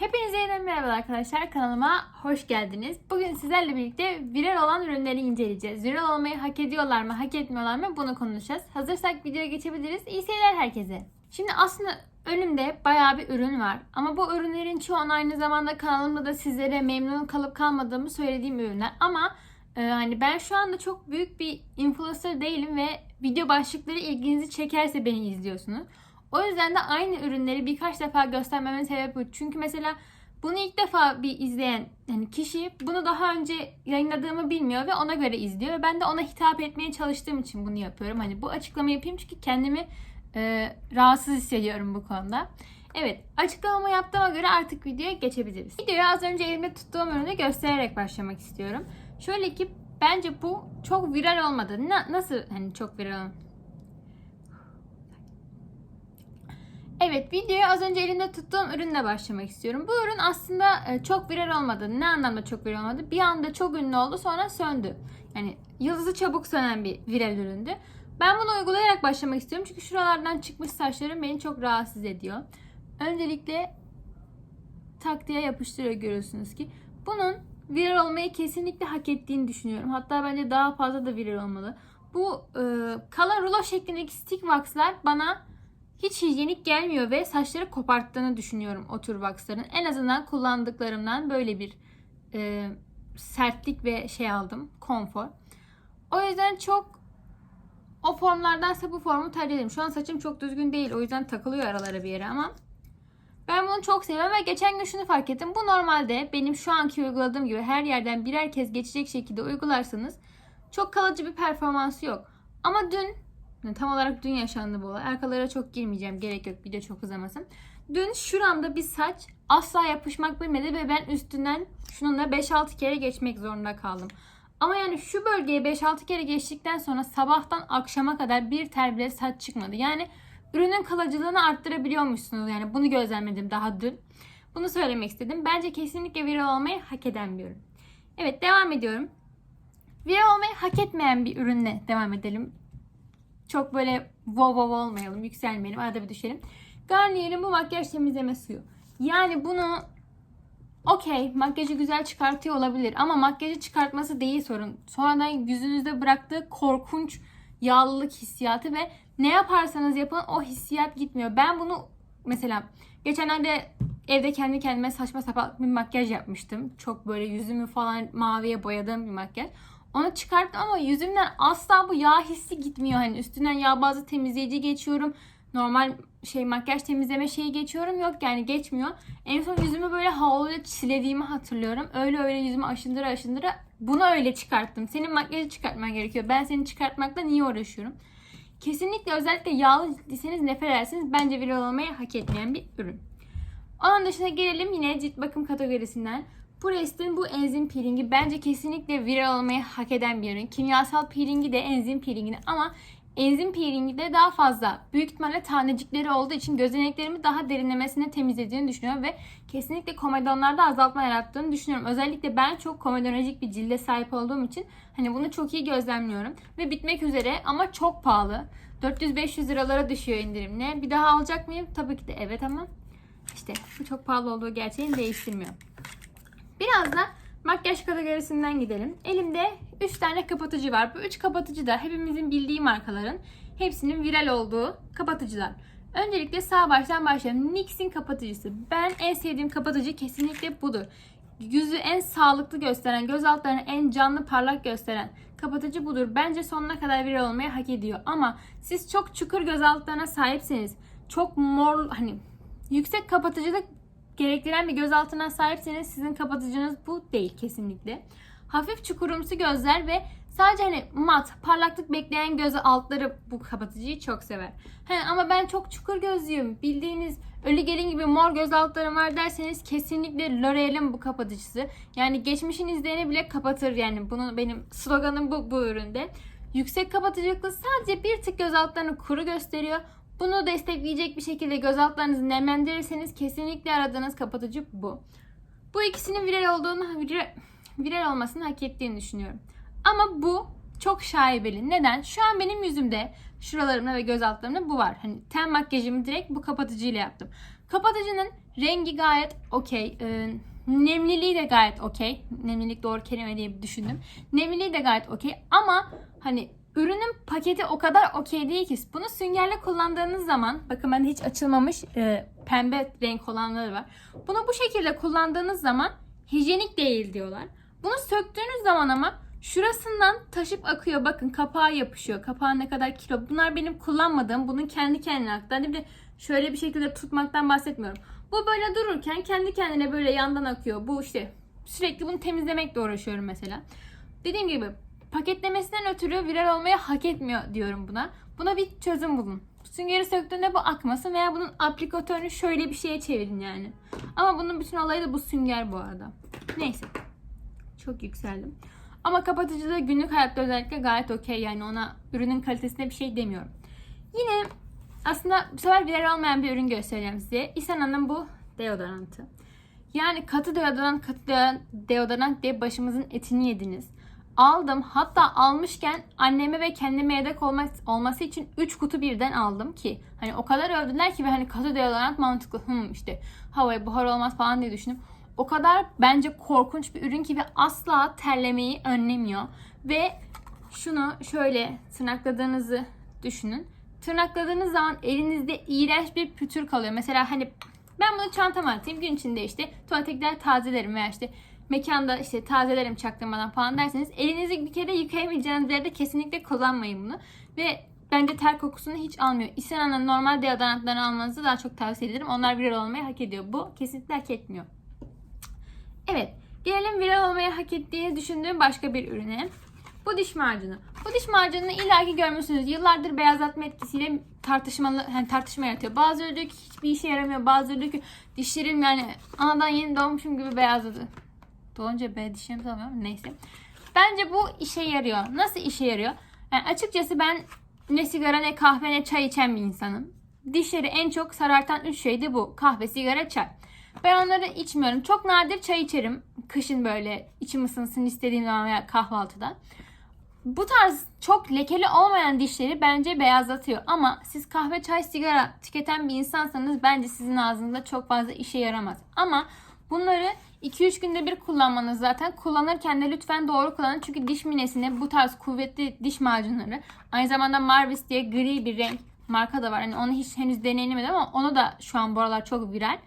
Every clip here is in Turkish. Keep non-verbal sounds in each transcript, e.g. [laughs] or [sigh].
Hepinize yeniden merhaba arkadaşlar. Kanalıma hoş geldiniz. Bugün sizlerle birlikte viral olan ürünleri inceleyeceğiz. Viral olmayı hak ediyorlar mı, hak etmiyorlar mı bunu konuşacağız. Hazırsak videoya geçebiliriz. İyi seyirler herkese. Şimdi aslında önümde bayağı bir ürün var. Ama bu ürünlerin çoğunu aynı zamanda kanalımda da sizlere memnun kalıp kalmadığımı söylediğim ürünler. Ama e, hani ben şu anda çok büyük bir influencer değilim ve video başlıkları ilginizi çekerse beni izliyorsunuz. O yüzden de aynı ürünleri birkaç defa göstermemin sebebi bu. Çünkü mesela bunu ilk defa bir izleyen yani kişi bunu daha önce yayınladığımı bilmiyor ve ona göre izliyor. Ben de ona hitap etmeye çalıştığım için bunu yapıyorum. Hani bu açıklamayı yapayım çünkü kendimi e, rahatsız hissediyorum bu konuda. Evet açıklamamı yaptığıma göre artık videoya geçebiliriz. Videoya az önce elimde tuttuğum ürünü göstererek başlamak istiyorum. Şöyle ki bence bu çok viral olmadı. Na- nasıl hani çok viral olmadı? Evet videoya az önce elimde tuttuğum ürünle başlamak istiyorum. Bu ürün aslında e, çok viral olmadı. Ne anlamda çok viral olmadı? Bir anda çok ünlü oldu sonra söndü. Yani yıldızı çabuk sönen bir viral üründü. Ben bunu uygulayarak başlamak istiyorum. Çünkü şuralardan çıkmış saçlarım beni çok rahatsız ediyor. Öncelikle tak diye yapıştırıyor görüyorsunuz ki. Bunun viral olmayı kesinlikle hak ettiğini düşünüyorum. Hatta bence daha fazla da viral olmalı. Bu e, kalın rulo şeklindeki stick wax'lar bana hiç hijyenik gelmiyor ve saçları koparttığını düşünüyorum o tür waxların. En azından kullandıklarımdan böyle bir e, sertlik ve şey aldım. Konfor. O yüzden çok o formlardansa bu formu tercih ederim. Şu an saçım çok düzgün değil. O yüzden takılıyor aralara bir yere ama ben bunu çok seviyorum ve geçen gün şunu fark ettim. Bu normalde benim şu anki uyguladığım gibi her yerden birer kez geçecek şekilde uygularsanız çok kalıcı bir performansı yok. Ama dün yani tam olarak dün yaşandı bu olay. Arkalara çok girmeyeceğim. Gerek yok. Video çok uzamasın. Dün şuramda bir saç asla yapışmak bilmedi ve ben üstünden şununla 5-6 kere geçmek zorunda kaldım. Ama yani şu bölgeye 5-6 kere geçtikten sonra sabahtan akşama kadar bir tel bile saç çıkmadı. Yani ürünün kalıcılığını arttırabiliyormuşsunuz. Yani bunu gözlemledim daha dün. Bunu söylemek istedim. Bence kesinlikle viral olmayı hak eden bir ürün. Evet devam ediyorum. Viral olmayı hak etmeyen bir ürünle devam edelim. Çok böyle wow wow olmayalım, yükselmeyelim, arada bir düşelim. Garnier'in bu makyaj temizleme suyu. Yani bunu okey makyajı güzel çıkartıyor olabilir ama makyajı çıkartması değil sorun. Sonradan yüzünüzde bıraktığı korkunç yağlılık hissiyatı ve ne yaparsanız yapın o hissiyat gitmiyor. Ben bunu mesela geçenlerde evde kendi kendime saçma sapan bir makyaj yapmıştım. Çok böyle yüzümü falan maviye boyadığım bir makyaj. Onu çıkarttım ama yüzümden asla bu yağ hissi gitmiyor. Hani üstünden yağ bazlı temizleyici geçiyorum. Normal şey makyaj temizleme şeyi geçiyorum. Yok yani geçmiyor. En son yüzümü böyle havluyla silediğimi hatırlıyorum. Öyle öyle yüzümü aşındıra aşındıra bunu öyle çıkarttım. Senin makyajı çıkartman gerekiyor. Ben seni çıkartmakla niye uğraşıyorum? Kesinlikle özellikle yağlı cildiseniz nefret edersiniz. Bence viral olmayı hak etmeyen bir ürün. Onun dışında gelelim yine cilt bakım kategorisinden. Bu restin bu enzim peelingi bence kesinlikle viral olmayı hak eden bir ürün. Kimyasal peelingi de enzim peelingini ama enzim peelingi de daha fazla. Büyük ihtimalle tanecikleri olduğu için gözeneklerimi daha derinlemesine temizlediğini düşünüyorum ve kesinlikle komedonlarda azaltma yarattığını düşünüyorum. Özellikle ben çok komedonajik bir cilde sahip olduğum için hani bunu çok iyi gözlemliyorum. Ve bitmek üzere ama çok pahalı. 400-500 liralara düşüyor indirimle. Bir daha alacak mıyım? Tabii ki de evet ama işte bu çok pahalı olduğu gerçeğini değiştirmiyor. Biraz da makyaj kategorisinden gidelim. Elimde 3 tane kapatıcı var. Bu 3 kapatıcı da hepimizin bildiği markaların hepsinin viral olduğu kapatıcılar. Öncelikle sağ baştan başlayalım. NYX'in kapatıcısı. Ben en sevdiğim kapatıcı kesinlikle budur. Yüzü en sağlıklı gösteren, göz altlarını en canlı parlak gösteren kapatıcı budur. Bence sonuna kadar viral olmayı hak ediyor. Ama siz çok çukur göz altlarına sahipseniz, çok mor hani yüksek kapatıcılık gerektiren bir göz altına sahipseniz sizin kapatıcınız bu değil kesinlikle. Hafif çukurumsu gözler ve sadece hani mat, parlaklık bekleyen göz altları bu kapatıcıyı çok sever. He, ama ben çok çukur gözlüyüm. Bildiğiniz ölü gelin gibi mor göz altlarım var derseniz kesinlikle L'Oreal'in bu kapatıcısı. Yani geçmişin izlerini bile kapatır yani. Bunu benim sloganım bu, bu üründe. Yüksek kapatıcılıklı sadece bir tık göz altlarını kuru gösteriyor. Bunu destekleyecek bir şekilde göz altlarınızı nemlendirirseniz kesinlikle aradığınız kapatıcı bu. Bu ikisinin viral olduğunu, viral, viral olmasını hak ettiğini düşünüyorum. Ama bu çok şaibeli. Neden? Şu an benim yüzümde şuralarımda ve göz altlarımda bu var. Hani ten makyajımı direkt bu kapatıcıyla yaptım. Kapatıcının Rengi gayet okey. Ee, nemliliği de gayet okey. Nemlilik doğru kelime diye düşündüm. Nemliliği de gayet okey. Ama hani ürünün paketi o kadar okey değil ki. Bunu süngerle kullandığınız zaman bakın bende hiç açılmamış e, pembe renk olanları var. Bunu bu şekilde kullandığınız zaman hijyenik değil diyorlar. Bunu söktüğünüz zaman ama şurasından taşıp akıyor. Bakın kapağı yapışıyor. Kapağı ne kadar kilo. Bunlar benim kullanmadığım. Bunun kendi kendine aktı. Hani bir de şöyle bir şekilde tutmaktan bahsetmiyorum. Bu böyle dururken kendi kendine böyle yandan akıyor. Bu işte sürekli bunu temizlemekle uğraşıyorum mesela. Dediğim gibi paketlemesinden ötürü viral olmayı hak etmiyor diyorum buna. Buna bir çözüm bulun. Süngeri söktüğünde bu akmasın veya bunun aplikatörünü şöyle bir şeye çevirin yani. Ama bunun bütün olayı da bu sünger bu arada. Neyse. Çok yükseldim. Ama kapatıcı da günlük hayatta özellikle gayet okey yani ona ürünün kalitesine bir şey demiyorum. Yine aslında bu sefer viral olmayan bir ürün göstereceğim size. İsana'nın bu deodorantı. Yani katı deodorant, katı deodorant, diye başımızın etini yediniz. Aldım. Hatta almışken anneme ve kendime yedek olması için 3 kutu birden aldım ki hani o kadar övdüler ki ve hani katı deodorant mantıklı. Hım işte havaya buhar olmaz falan diye düşündüm. O kadar bence korkunç bir ürün ki ve asla terlemeyi önlemiyor. Ve şunu şöyle tırnakladığınızı düşünün. Tırnakladığınız zaman elinizde iğrenç bir pütür kalıyor. Mesela hani ben bunu çantama atayım gün içinde işte tuvalete gider tazelerim veya işte mekanda işte tazelerim çaktırmadan falan derseniz elinizi bir kere yıkayamayacağınız yerde kesinlikle kullanmayın bunu. Ve bence ter kokusunu hiç almıyor. İsa'nın normal deodorantlarını almanızı daha çok tavsiye ederim. Onlar viral olmayı hak ediyor. Bu kesinlikle hak etmiyor. Evet. Gelelim viral olmayı hak ettiğini düşündüğüm başka bir ürüne. Bu diş macunu. Bu diş macununu illaki görmüşsünüz. Yıllardır beyazlatma etkisiyle tartışmalı hani tartışma yaratıyor. Diyor ki hiçbir işe yaramıyor. Diyor ki dişlerim yani anadan yeni doğmuşum gibi beyazladı. Doğunca be dişlerimi tanımıyorum neyse. Bence bu işe yarıyor. Nasıl işe yarıyor? Yani açıkçası ben ne sigara ne kahve ne çay içen bir insanım. Dişleri en çok sarartan üç şey de bu. Kahve, sigara, çay. Ben onları içmiyorum. Çok nadir çay içerim. Kışın böyle içim ısınsın istediğim zaman veya kahvaltıda. Bu tarz çok lekeli olmayan dişleri bence beyazlatıyor. Ama siz kahve, çay, sigara tüketen bir insansanız bence sizin ağzınızda çok fazla işe yaramaz. Ama bunları 2-3 günde bir kullanmanız zaten. Kullanırken de lütfen doğru kullanın. Çünkü diş minesine bu tarz kuvvetli diş macunları aynı zamanda Marvis diye gri bir renk marka da var. Hani onu hiç henüz deneyimlemedim ama onu da şu an bu aralar çok viral.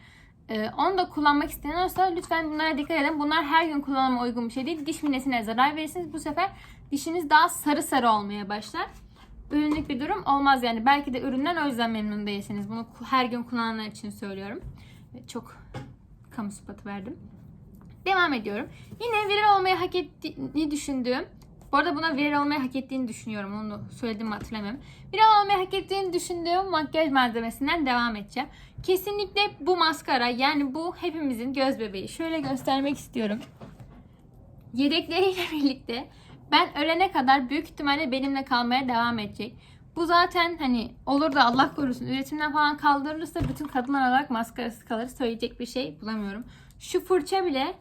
Ee, onu da kullanmak isteyen olursa lütfen bunlara dikkat edin. Bunlar her gün kullanıma uygun bir şey değil. Diş minesine zarar verirsiniz. Bu sefer dişiniz daha sarı sarı olmaya başlar. Ürünlük bir durum olmaz yani. Belki de üründen o yüzden memnun değilsiniz. Bunu her gün kullananlar için söylüyorum. Çok kamu spatı verdim. Devam ediyorum. Yine viral olmayı hak ettiğini düşündüğüm bu arada buna viral olmayı hak ettiğini düşünüyorum. Onu söyledim mi hatırlamıyorum. Viral olmayı hak ettiğini düşündüğüm makyaj malzemesinden devam edeceğim. Kesinlikle bu maskara yani bu hepimizin göz bebeği. Şöyle göstermek istiyorum. Yedekleriyle [laughs] birlikte ben ölene kadar büyük ihtimalle benimle kalmaya devam edecek. Bu zaten hani olur da Allah korusun üretimden falan kaldırılırsa bütün kadınlar olarak maskarası kalır. Söyleyecek bir şey bulamıyorum. Şu fırça bile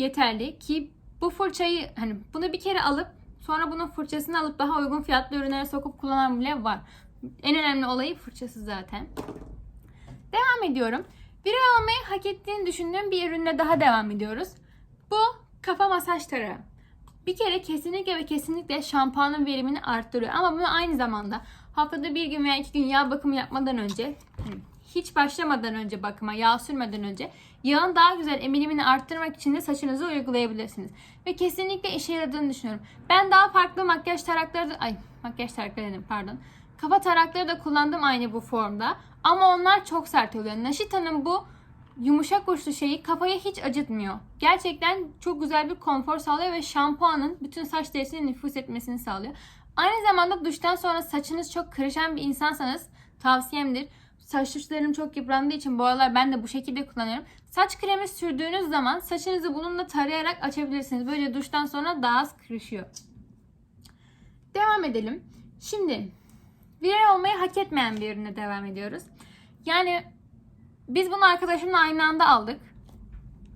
yeterli ki bu fırçayı hani bunu bir kere alıp sonra bunun fırçasını alıp daha uygun fiyatlı ürünlere sokup kullanan bile var. En önemli olayı fırçası zaten. Devam ediyorum. Viral olmayı hak ettiğini düşündüğüm bir ürünle daha devam ediyoruz. Bu kafa masaj tarağı. Bir kere kesinlikle ve kesinlikle şampuanın verimini arttırıyor. Ama bunu aynı zamanda haftada bir gün veya iki gün yağ bakımı yapmadan önce hani hiç başlamadan önce bakıma, yağ sürmeden önce yağın daha güzel emilimini arttırmak için de saçınıza uygulayabilirsiniz. Ve kesinlikle işe yaradığını düşünüyorum. Ben daha farklı makyaj tarakları da, ay makyaj tarakları dedim pardon. Kafa tarakları da kullandım aynı bu formda. Ama onlar çok sert oluyor. Naşita'nın bu yumuşak uçlu şeyi kafayı hiç acıtmıyor. Gerçekten çok güzel bir konfor sağlıyor ve şampuanın bütün saç derisine nüfus etmesini sağlıyor. Aynı zamanda duştan sonra saçınız çok kırışan bir insansanız tavsiyemdir. Saç uçlarım çok yıprandığı için bu aralar ben de bu şekilde kullanıyorum. Saç kremi sürdüğünüz zaman saçınızı bununla tarayarak açabilirsiniz. Böyle duştan sonra daha az kırışıyor. Devam edelim. Şimdi viral olmayı hak etmeyen bir ürüne devam ediyoruz. Yani biz bunu arkadaşımla aynı anda aldık.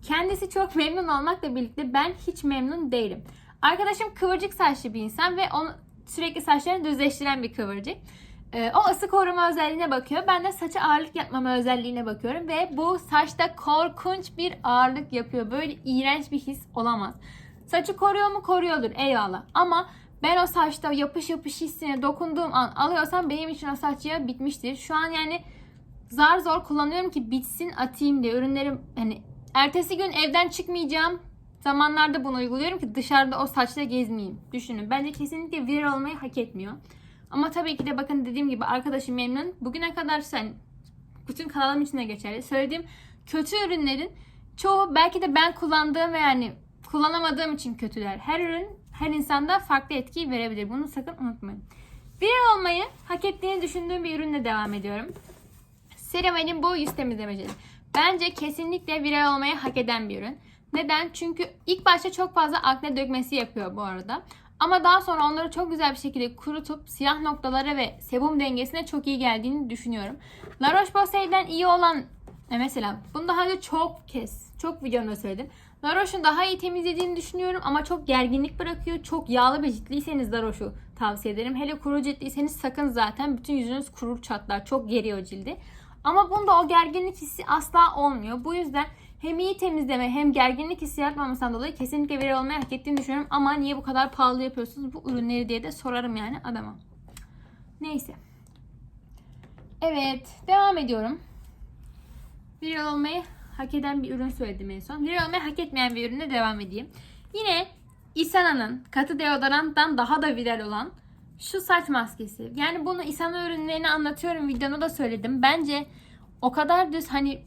Kendisi çok [laughs] memnun olmakla birlikte ben hiç memnun değilim. Arkadaşım kıvırcık saçlı bir insan ve onu sürekli saçlarını düzleştiren bir kıvırcık. Ee, o ısı koruma özelliğine bakıyor. Ben de saça ağırlık yapmama özelliğine bakıyorum. Ve bu saçta korkunç bir ağırlık yapıyor. Böyle iğrenç bir his olamaz. Saçı koruyor mu? Koruyordur. Eyvallah. Ama ben o saçta yapış yapış hissine dokunduğum an alıyorsam benim için o saç yağı bitmiştir. Şu an yani zar zor kullanıyorum ki bitsin atayım diye. Ürünlerim hani ertesi gün evden çıkmayacağım zamanlarda bunu uyguluyorum ki dışarıda o saçla gezmeyeyim. Düşünün. Bence kesinlikle viral olmayı hak etmiyor. Ama tabii ki de bakın dediğim gibi arkadaşım memnun. Bugüne kadar sen bütün kanalım için de geçerli. Söylediğim kötü ürünlerin çoğu belki de ben kullandığım ve yani kullanamadığım için kötüler. Her ürün her insanda farklı etki verebilir. Bunu sakın unutmayın. Viral olmayı hak ettiğini düşündüğüm bir ürünle devam ediyorum. Ceremal'in bu yüz temizlemecisi. Bence kesinlikle viral olmayı hak eden bir ürün. Neden? Çünkü ilk başta çok fazla akne dökmesi yapıyor bu arada. Ama daha sonra onları çok güzel bir şekilde kurutup siyah noktalara ve sebum dengesine çok iyi geldiğini düşünüyorum. La Roche-Posay'den iyi olan e mesela bunu daha önce çok kez, çok videomda söyledim. La Roche'un daha iyi temizlediğini düşünüyorum ama çok gerginlik bırakıyor. Çok yağlı bir ciltliyseniz La Roche'u tavsiye ederim. Hele kuru ciltliyseniz sakın zaten bütün yüzünüz kurur çatlar. Çok geriyor cildi. Ama bunda o gerginlik hissi asla olmuyor. Bu yüzden hem iyi temizleme hem gerginlik hissi yaratmamasından dolayı kesinlikle veri olmayı hak ettiğini düşünüyorum. Ama niye bu kadar pahalı yapıyorsunuz bu ürünleri diye de sorarım yani adama. Neyse. Evet devam ediyorum. Viral olmayı hak eden bir ürün söyledim en son. Viral olmayı hak etmeyen bir ürüne devam edeyim. Yine Isana'nın katı deodoranttan daha da viral olan şu saç maskesi. Yani bunu Isana ürünlerini anlatıyorum videoda da söyledim. Bence o kadar düz hani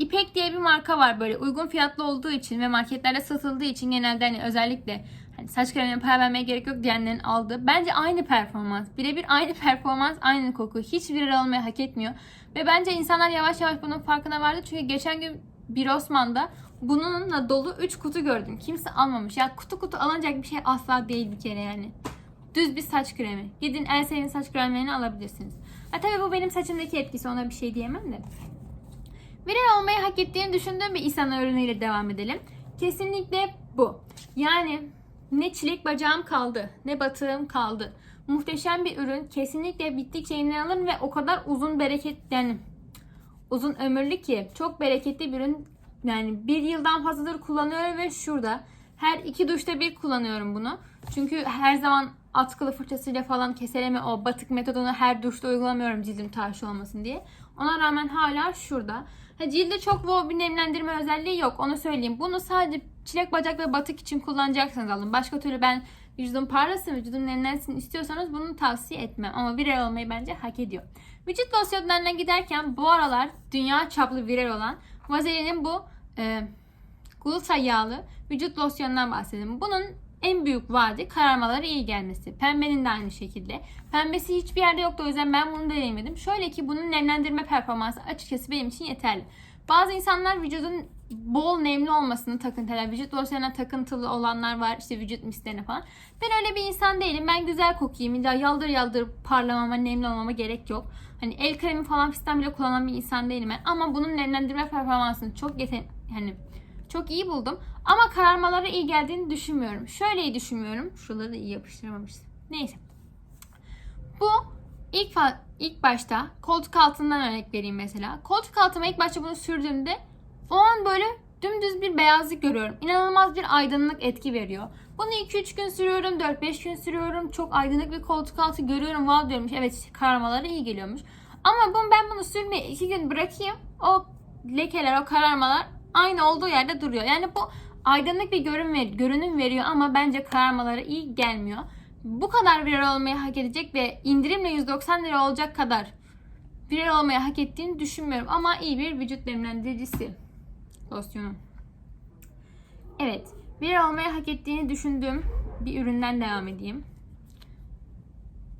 İpek diye bir marka var böyle uygun fiyatlı olduğu için ve marketlerde satıldığı için genelde hani özellikle hani saç kremine para vermeye gerek yok diyenlerin aldığı. Bence aynı performans. Birebir aynı [laughs] performans, aynı koku. Hiç viral olmayı hak etmiyor. Ve bence insanlar yavaş yavaş bunun farkına vardı. Çünkü geçen gün bir Osman'da bununla dolu 3 kutu gördüm. Kimse almamış. Ya kutu kutu alınacak bir şey asla değil bir kere yani. Düz bir saç kremi. Gidin en sevdiğiniz saç kremlerini alabilirsiniz. Ha tabii bu benim saçımdaki etkisi ona bir şey diyemem de. Viral olmayı hak ettiğini düşündüğüm bir İsana ürünüyle devam edelim. Kesinlikle bu. Yani ne çilek bacağım kaldı, ne batığım kaldı. Muhteşem bir ürün. Kesinlikle bittikçe alın ve o kadar uzun bereket yani uzun ömürlü ki çok bereketli bir ürün. Yani bir yıldan fazladır kullanıyorum ve şurada her iki duşta bir kullanıyorum bunu. Çünkü her zaman atkılı fırçasıyla falan keseleme o batık metodunu her duşta uygulamıyorum cildim taş olmasın diye. Ona rağmen hala şurada. Ha, cilde çok wow bir nemlendirme özelliği yok onu söyleyeyim. Bunu sadece çilek bacak ve batık için kullanacaksınız alın. Başka türlü ben vücudum parlasın, vücudum nemlensin istiyorsanız bunu tavsiye etmem. Ama viral olmayı bence hak ediyor. Vücut losyonlarına giderken bu aralar dünya çaplı viral olan Vaselini'nin bu e, gluta yağlı vücut losyonundan bahsedelim. Bunun en büyük vaadi kararmaları iyi gelmesi. Pembenin de aynı şekilde. Pembesi hiçbir yerde yoktu o yüzden ben bunu denemedim. Şöyle ki bunun nemlendirme performansı açıkçası benim için yeterli. Bazı insanlar vücudun bol nemli olmasını takıntılar. Vücut losyonuna takıntılı olanlar var. işte vücut mistlerine falan. Ben öyle bir insan değilim. Ben güzel kokayım. İlla yaldır yaldır parlamama, nemli olmama gerek yok. Hani el kremi falan fistan bile kullanan bir insan değilim ben. Ama bunun nemlendirme performansını çok yeten hani çok iyi buldum. Ama kararmaları iyi geldiğini düşünmüyorum. Şöyle iyi düşünmüyorum. Şuraları da iyi yapıştıramamışız. Neyse. Bu ilk ilk başta koltuk altından örnek vereyim mesela. Koltuk altıma ilk başta bunu sürdüğümde o an böyle dümdüz bir beyazlık görüyorum. İnanılmaz bir aydınlık etki veriyor. Bunu 2-3 gün sürüyorum, 4-5 gün sürüyorum. Çok aydınlık bir koltuk altı görüyorum. Wow diyorum. Evet kararmaları iyi geliyormuş. Ama ben bunu sürmeye 2 gün bırakayım. O lekeler, o kararmalar aynı olduğu yerde duruyor. Yani bu aydınlık bir görün ver, görünüm veriyor ama bence kararmaları iyi gelmiyor. Bu kadar viral olmayı hak edecek ve indirimle 190 lira olacak kadar viral olmayı hak ettiğini düşünmüyorum. Ama iyi bir vücut nemlendiricisi losyonu. Evet, viral olmayı hak ettiğini düşündüğüm bir üründen devam edeyim.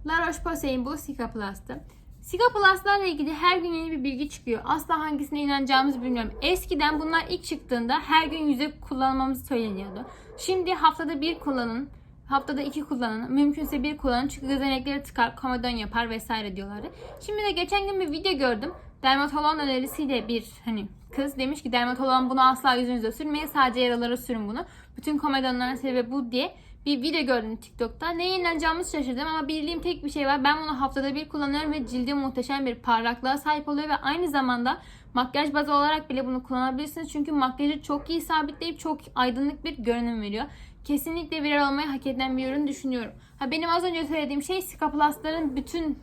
La Roche-Posay'in bu Sika Plus'tı. Sika Plus'larla ilgili her gün yeni bir bilgi çıkıyor. Asla hangisine inanacağımızı bilmiyorum. Eskiden bunlar ilk çıktığında her gün yüze kullanmamız söyleniyordu. Şimdi haftada bir kullanın, haftada iki kullanın, mümkünse bir kullanın çünkü gözenekleri tıkar, komedon yapar vesaire diyorlardı. Şimdi de geçen gün bir video gördüm. Dermatolog önerisiyle bir hani kız demiş ki dermatolog bunu asla yüzünüze sürmeyin sadece yaralara sürün bunu. Bütün komedonların sebebi bu diye bir video gördüm TikTok'ta. Ne yayınlanacağımı şaşırdım ama bildiğim tek bir şey var. Ben bunu haftada bir kullanıyorum ve cildim muhteşem bir parlaklığa sahip oluyor ve aynı zamanda makyaj bazı olarak bile bunu kullanabilirsiniz. Çünkü makyajı çok iyi sabitleyip çok aydınlık bir görünüm veriyor. Kesinlikle viral olmayı hak eden bir ürün düşünüyorum. Ha benim az önce söylediğim şey Cicaplast'ların bütün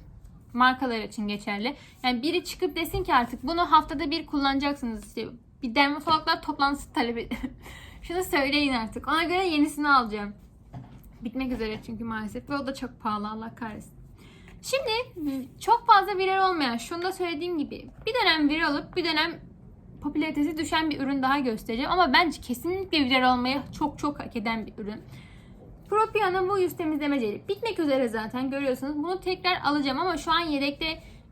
markalar için geçerli. Yani biri çıkıp desin ki artık bunu haftada bir kullanacaksınız. İşte bir dermatologlar toplantısı talep. [laughs] Şunu söyleyin artık. Ona göre yenisini alacağım. Bitmek üzere çünkü maalesef. Ve o da çok pahalı Allah kahretsin. Şimdi çok fazla viral olmayan, şunu da söylediğim gibi bir dönem viral olup bir dönem popülaritesi düşen bir ürün daha göstereceğim. Ama bence kesinlikle viral olmayı çok çok hak eden bir ürün. Propia'nın bu yüz temizleme jeli. Bitmek üzere zaten görüyorsunuz. Bunu tekrar alacağım ama şu an yedekte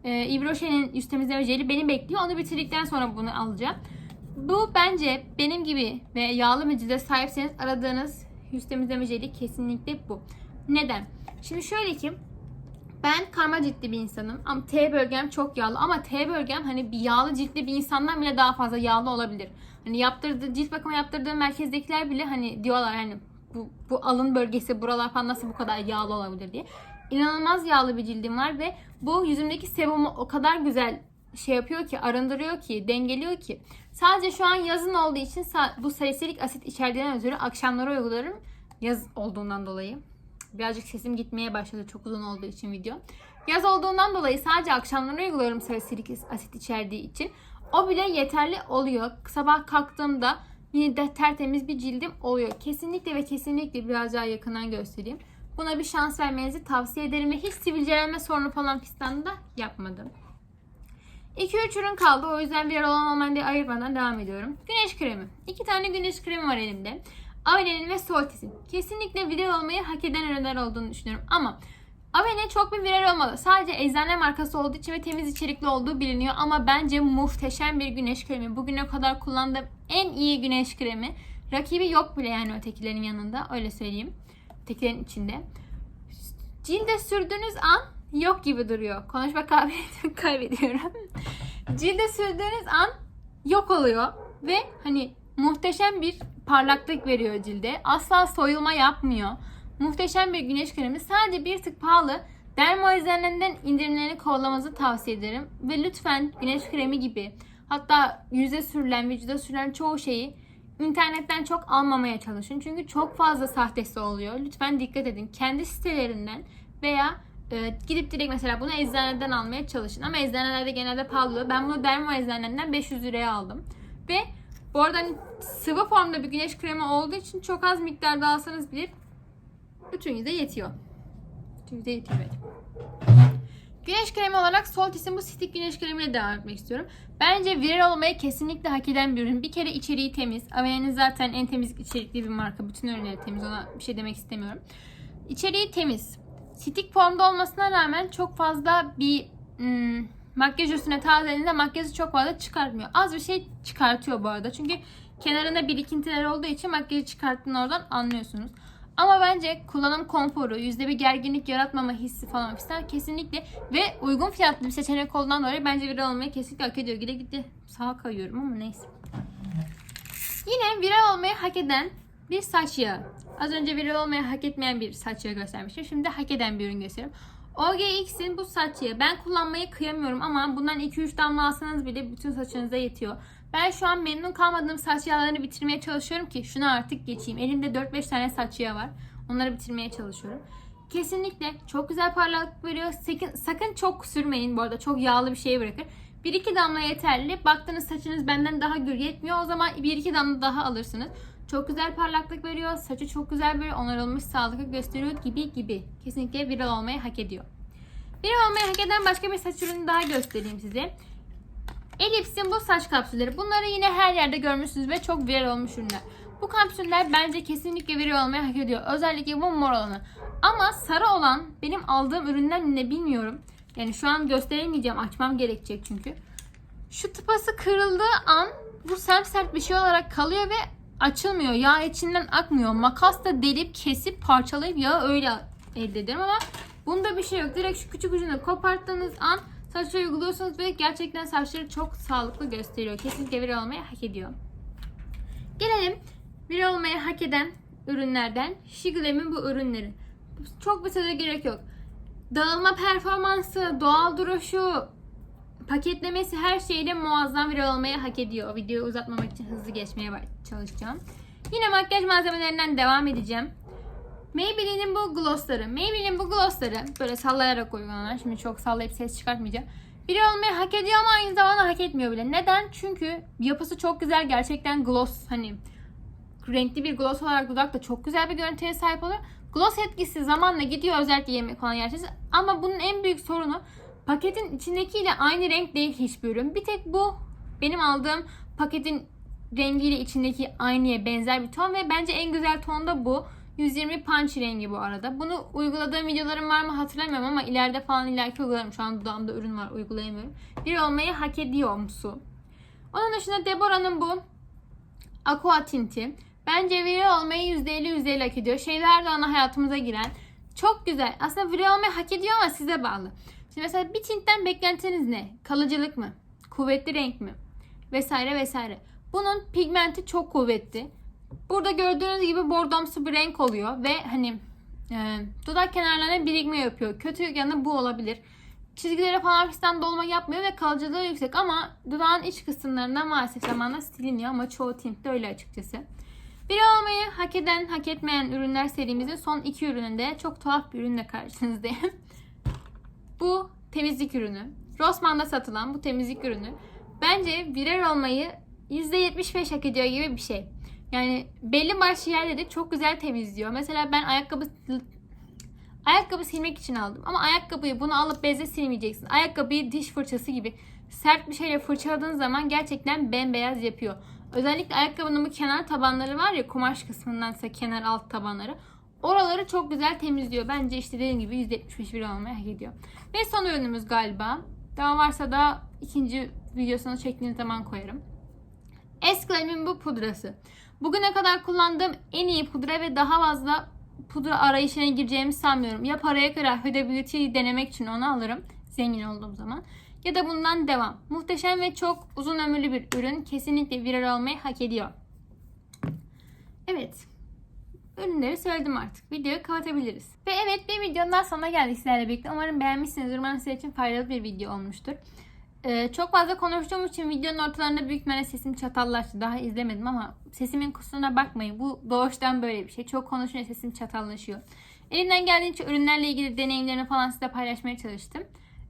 e, Rocher'in yüz temizleme jeli beni bekliyor. Onu bitirdikten sonra bunu alacağım. Bu bence benim gibi ve yağlı bir sahipseniz aradığınız yüz temizleme jeli kesinlikle bu. Neden? Şimdi şöyle ki ben karma ciltli bir insanım ama T bölgem çok yağlı ama T bölgem hani bir yağlı ciltli bir insandan bile daha fazla yağlı olabilir. Hani yaptırdığı cilt bakımı yaptırdığı merkezdekiler bile hani diyorlar hani bu, bu alın bölgesi buralar falan nasıl bu kadar yağlı olabilir diye. İnanılmaz yağlı bir cildim var ve bu yüzümdeki sebumu o kadar güzel şey yapıyor ki arındırıyor ki dengeliyor ki. Sadece şu an yazın olduğu için bu salisilik asit içerdiğinden ötürü akşamları uygularım. Yaz olduğundan dolayı. Birazcık sesim gitmeye başladı çok uzun olduğu için video. Yaz olduğundan dolayı sadece akşamları uyguluyorum salisilik asit içerdiği için. O bile yeterli oluyor. Sabah kalktığımda yine de tertemiz bir cildim oluyor. Kesinlikle ve kesinlikle biraz daha yakından göstereyim. Buna bir şans vermenizi tavsiye ederim ve hiç sivilcelenme sorunu falan fistan da yapmadım. 2-3 ürün kaldı. O yüzden bir olan olmayan diye ayırmadan devam ediyorum. Güneş kremi. 2 tane güneş kremi var elimde. Avene'nin ve Soltis'in. Kesinlikle viral olmayı hak eden ürünler olduğunu düşünüyorum. Ama Avene çok bir viral olmadı. Sadece eczane markası olduğu için ve temiz içerikli olduğu biliniyor. Ama bence muhteşem bir güneş kremi. Bugüne kadar kullandığım en iyi güneş kremi. Rakibi yok bile yani ötekilerin yanında. Öyle söyleyeyim. Ötekilerin içinde. Cilde sürdüğünüz an yok gibi duruyor. Konuşma [laughs] kaybediyorum. Cilde sürdüğünüz an yok oluyor. Ve hani muhteşem bir parlaklık veriyor cilde. Asla soyulma yapmıyor. Muhteşem bir güneş kremi. Sadece bir tık pahalı. Dermo eczanelerinden indirimlerini kovalamanızı tavsiye ederim. Ve lütfen güneş kremi gibi hatta yüze sürülen, vücuda sürülen çoğu şeyi internetten çok almamaya çalışın. Çünkü çok fazla sahtesi oluyor. Lütfen dikkat edin. Kendi sitelerinden veya e, gidip direkt mesela bunu eczaneden almaya çalışın. Ama eczanelerde genelde pahalı. Ben bunu Dermo eczanelerinden 500 liraya aldım. Ve bu arada hani sıvı formda bir güneş kremi olduğu için çok az miktarda alsanız bile bütün yüze yetiyor. Bütün yüze yetiyor evet. Güneş kremi olarak Soltis'in bu stick güneş kremiyle devam etmek istiyorum. Bence viral olmayı kesinlikle hak eden bir ürün. Bir kere içeriği temiz. Avene'nin zaten en temiz içerikli bir marka. Bütün ürünleri temiz. Ona bir şey demek istemiyorum. İçeriği temiz. Stick formda olmasına rağmen çok fazla bir hmm, makyaj üstüne tazelediğinde makyajı çok fazla çıkartmıyor. Az bir şey çıkartıyor bu arada. Çünkü kenarında birikintiler olduğu için makyajı çıkarttığını oradan anlıyorsunuz. Ama bence kullanım konforu, yüzde bir gerginlik yaratmama hissi falan filan kesinlikle ve uygun fiyatlı bir seçenek olduğundan dolayı bence viral olmayı kesinlikle hak ediyor. Gide gitti sağa kayıyorum ama neyse. Yine viral olmayı hak eden bir saç yağı. Az önce viral olmayı hak etmeyen bir saç yağı göstermiştim. Şimdi hak eden bir ürün gösteriyorum. OGX'in bu saç yağı. Ben kullanmayı kıyamıyorum ama bundan 2-3 damla alsanız bile bütün saçınıza yetiyor. Ben şu an memnun kalmadığım saç yağlarını bitirmeye çalışıyorum ki şunu artık geçeyim. Elimde 4-5 tane saç yağı var. Onları bitirmeye çalışıyorum. Kesinlikle çok güzel parlaklık veriyor. Sakın, sakın çok sürmeyin bu arada. Çok yağlı bir şey bırakır. 1-2 damla yeterli. Baktığınız saçınız benden daha gür yetmiyor. O zaman 1-2 damla daha alırsınız. Çok güzel parlaklık veriyor. Saçı çok güzel böyle onarılmış sağlıklı gösteriyor gibi gibi. Kesinlikle viral olmayı hak ediyor. Viral olmayı hak eden başka bir saç ürünü daha göstereyim size. Ellips'in bu saç kapsülleri. Bunları yine her yerde görmüşsünüz ve çok viral olmuş ürünler. Bu kapsüller bence kesinlikle viral olmayı hak ediyor. Özellikle bu mor olanı. Ama sarı olan benim aldığım üründen ne bilmiyorum. Yani şu an gösteremeyeceğim. Açmam gerekecek çünkü. Şu tıpası kırıldığı an bu sert bir şey olarak kalıyor ve açılmıyor. Yağ içinden akmıyor. Makasla delip kesip parçalayıp yağı öyle elde ederim ama bunda bir şey yok. Direkt şu küçük ucunu koparttığınız an saça uyguluyorsunuz ve gerçekten saçları çok sağlıklı gösteriyor. Kesinlikle viral olmayı hak ediyor. Gelelim viral olmayı hak eden ürünlerden Shiglem'in bu ürünleri. Çok bir söze gerek yok. Dağılma performansı, doğal duruşu, paketlemesi her şeyle muazzam bir olmayı hak ediyor. Videoyu uzatmamak için hızlı geçmeye çalışacağım. Yine makyaj malzemelerinden devam edeceğim. Maybelline'in bu glossları. Maybelline'in bu glossları böyle sallayarak uygulanan. Şimdi çok sallayıp ses çıkartmayacağım. Biri olmayı hak ediyor ama aynı zamanda hak etmiyor bile. Neden? Çünkü yapısı çok güzel. Gerçekten gloss hani renkli bir gloss olarak dudak da çok güzel bir görüntüye sahip oluyor. Gloss etkisi zamanla gidiyor özellikle yemek falan yerseniz. Ama bunun en büyük sorunu paketin içindekiyle aynı renk değil hiçbir ürün. Bir tek bu benim aldığım paketin rengiyle içindeki aynıya benzer bir ton ve bence en güzel ton da bu. 120 punch rengi bu arada. Bunu uyguladığım videolarım var mı hatırlamıyorum ama ileride falan ileriki uygularım. Şu an dudağımda ürün var uygulayamıyorum. Bir olmayı hak ediyor musu? Onun dışında Deborah'nın bu Aqua Tinti. Bence viri olmayı %50 %50 hak ediyor. Şeyler de ana hayatımıza giren. Çok güzel. Aslında viri olmayı hak ediyor ama size bağlı. Şimdi mesela bir tintten beklentiniz ne? Kalıcılık mı? Kuvvetli renk mi? Vesaire vesaire. Bunun pigmenti çok kuvvetli. Burada gördüğünüz gibi bordomsu bir renk oluyor ve hani e, dudak kenarlarına birikme yapıyor. Kötü yanı bu olabilir. Çizgilere falan fistan dolma yapmıyor ve kalıcılığı yüksek ama dudağın iç kısımlarında maalesef zamanla siliniyor ama çoğu tintte öyle açıkçası. Biri olmayı hak eden, hak etmeyen ürünler serimizin son iki ürününde çok tuhaf bir ürünle karşınızdayım. Bu temizlik ürünü. Rossmann'da satılan bu temizlik ürünü. Bence birer olmayı %75 hak ediyor gibi bir şey. Yani belli başlı yerleri çok güzel temizliyor. Mesela ben ayakkabı ayakkabı silmek için aldım. Ama ayakkabıyı bunu alıp bezle silmeyeceksin. Ayakkabıyı diş fırçası gibi sert bir şeyle fırçaladığın zaman gerçekten bembeyaz yapıyor. Özellikle ayakkabının bu kenar tabanları var ya kumaş kısmındansa kenar alt tabanları. Oraları çok güzel temizliyor. Bence işte dediğim gibi %75 bir olmayı hak ediyor. Ve son ürünümüz galiba. Daha varsa da ikinci videosunu çektiğiniz zaman koyarım. Esclaim'in bu pudrası. Bugüne kadar kullandığım en iyi pudra ve daha fazla pudra arayışına gireceğimi sanmıyorum. Ya paraya kırar Huda denemek için onu alırım. Zengin olduğum zaman. Ya da bundan devam. Muhteşem ve çok uzun ömürlü bir ürün. Kesinlikle viral olmayı hak ediyor. Evet. Ürünleri söyledim artık. Videoyu kapatabiliriz. Ve evet bir videonun daha sonuna geldik sizlerle birlikte. Umarım beğenmişsinizdir. Umarım sizler için faydalı bir video olmuştur. Ee, çok fazla konuştuğum için videonun ortalarında büyük ihtimalle sesim çatallaştı. Daha izlemedim ama sesimin kusuruna bakmayın. Bu doğuştan böyle bir şey. Çok konuşunca sesim çatallaşıyor. Elimden geldiğince ürünlerle ilgili deneyimlerimi falan size paylaşmaya çalıştım.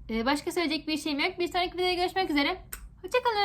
Ee, başka söyleyecek bir şeyim yok. Bir sonraki videoda görüşmek üzere. Hoşçakalın.